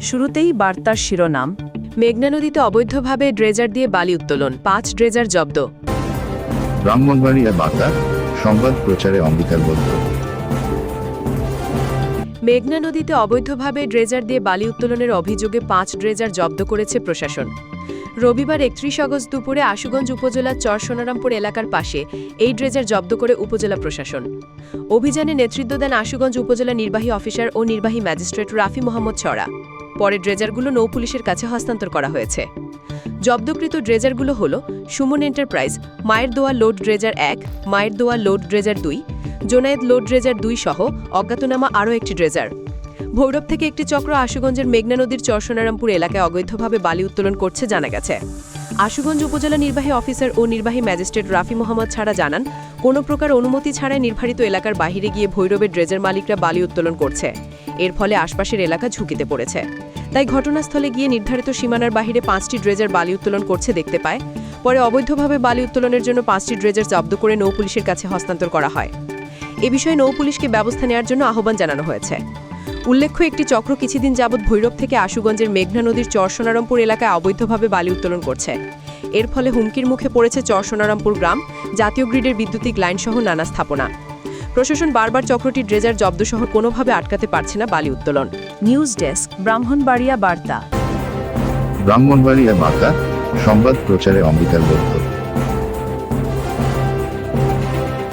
শুরুতেই বার্তার শিরোনাম মেঘনা নদীতে অবৈধভাবে ড্রেজার দিয়ে বালি উত্তোলন পাঁচ ড্রেজার জব্দ। ব্রাহ্মণবাড়িয়া বার্তা সংবাদ প্রচারে অঙ্গীকারবদ্ধ। মেঘনা নদীতে অবৈধভাবে ড্রেজার দিয়ে বালি উত্তোলনের অভিযোগে পাঁচ ড্রেজার জব্দ করেছে প্রশাসন। রবিবার একত্রিশ আগস্ট দুপুরে আশুগঞ্জ উপজেলার চর সোনারামপুর এলাকার পাশে এই ড্রেজার জব্দ করে উপজেলা প্রশাসন। অভিযানে নেতৃত্ব দেন আশুগঞ্জ উপজেলা নির্বাহী অফিসার ও নির্বাহী ম্যাজিস্ট্রেট রাফি মোহাম্মদ ছড়া। পরে ড্রেজারগুলো নৌ পুলিশের কাছে হস্তান্তর করা হয়েছে। জব্দকৃত ড্রেজারগুলো হল সুমন এন্টারপ্রাইজ, মায়ের দোয়া লোড ড্রেজার এক, মায়ের দোয়া লোড ড্রেজার দুই, জোনায়েদ লোড ড্রেজার দুই সহ অজ্ঞাতনামা আরও একটি ড্রেজার। ভৈরব থেকে একটি চক্র আশুগঞ্জের মেঘনা নদীর চরসোনারামপুর এলাকায় অবৈধভাবে বালি উত্তোলন করছে জানা গেছে। আশুগঞ্জ উপজেলা নির্বাহী অফিসার ও নির্বাহী ম্যাজিস্ট্রেট রাফি মোহাম্মদ ছাড়া জানান কোনো প্রকার অনুমতি ছাড়াই নির্ধারিত এলাকার বাহিরে গিয়ে ভৈরবের ড্রেজার মালিকরা বালি উত্তোলন করছে। এর ফলে আশপাশের এলাকা ঝুঁকিতে পড়েছে। তাই ঘটনাস্থলে গিয়ে নির্ধারিত সীমানার বাহিরে পাঁচটি ড্রেজার বালি উত্তোলন করছে দেখতে পায়। পরে অবৈধভাবে বালি উত্তোলনের জন্য পাঁচটি ড্রেজার জব্দ করে নৌ পুলিশের কাছে হস্তান্তর করা হয়। এ বিষয়ে নৌ পুলিশকে ব্যবস্থা নেওয়ার জন্য আহ্বান জানানো হয়েছে। উল্লেখ্য, একটি চক্র কিছুদিন যাবৎ ভৈরব থেকে আশুগঞ্জের মেঘনা নদীর চরসোনারামপুর এলাকায় অবৈধভাবে বালি উত্তোলন করছে। এর ফলে হুমকির মুখে পড়েছে চরসোনারামপুর গ্রাম জাতীয় গ্রিডের বিদ্যুতিক লাইনসহ নানা স্থাপনা। প্রশাসন বারবার চক্রটি ড্রেজার জব্দসহ কোনোভাবে আটকাতে পারছে না বালি উত্তোলন। নিউজ ডেস্ক ব্রাহ্মণবাড়িয়া বার্তা। ব্রাহ্মণবাড়িয়া বার্তা সংবাদ প্রচারে অঙ্গীকারবদ্ধ